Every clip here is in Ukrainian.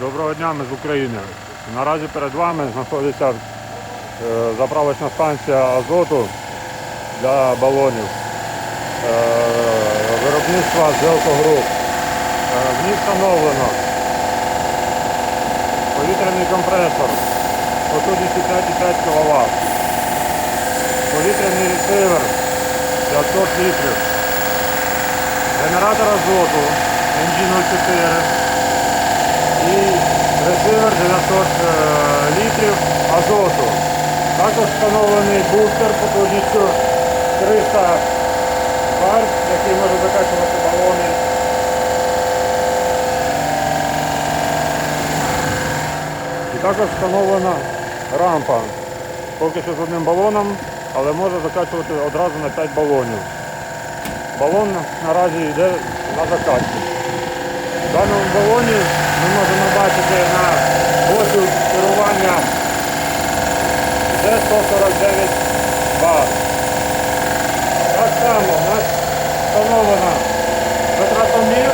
Доброго дня, ми з України. Наразі перед вами знаходиться е, заправочна станція азоту для балонів е, виробництва Зелко Груп. Е, В ній встановлено повітряний компресор потужністю 5,5 кВт, повітряний ресивер 500 літрів, генератор азоту NG04 і ресивер 900 е, літрів азоту. Також встановлений бустер потужністю 300 бар, який може закачувати балони. І також встановлена рампа. Поки що з одним балоном, але може закачувати одразу на 5 балонів. Балон наразі йде на закачку. В даному балоні бачити на боці керування Д-149 бар. Так само у нас встановлена витратомір,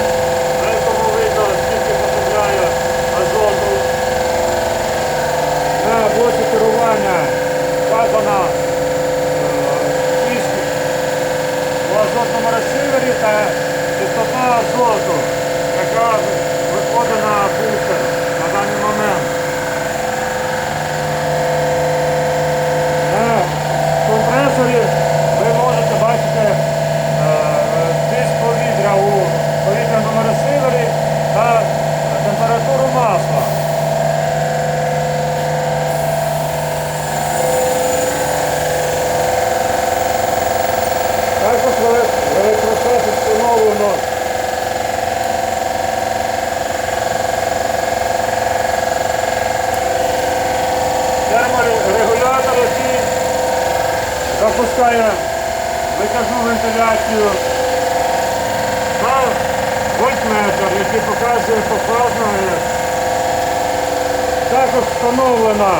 на якому видно, скільки потрапляє азоту. На боці керування вказана е, кількість у азотному ресивері та встановлено терморегулятор, який запускає витяжну вентиляцію та вольтметр, який показує пофазну Також встановлена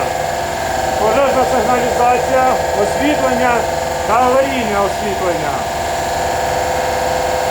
пожежна сигналізація, освітлення та аварійне освітлення.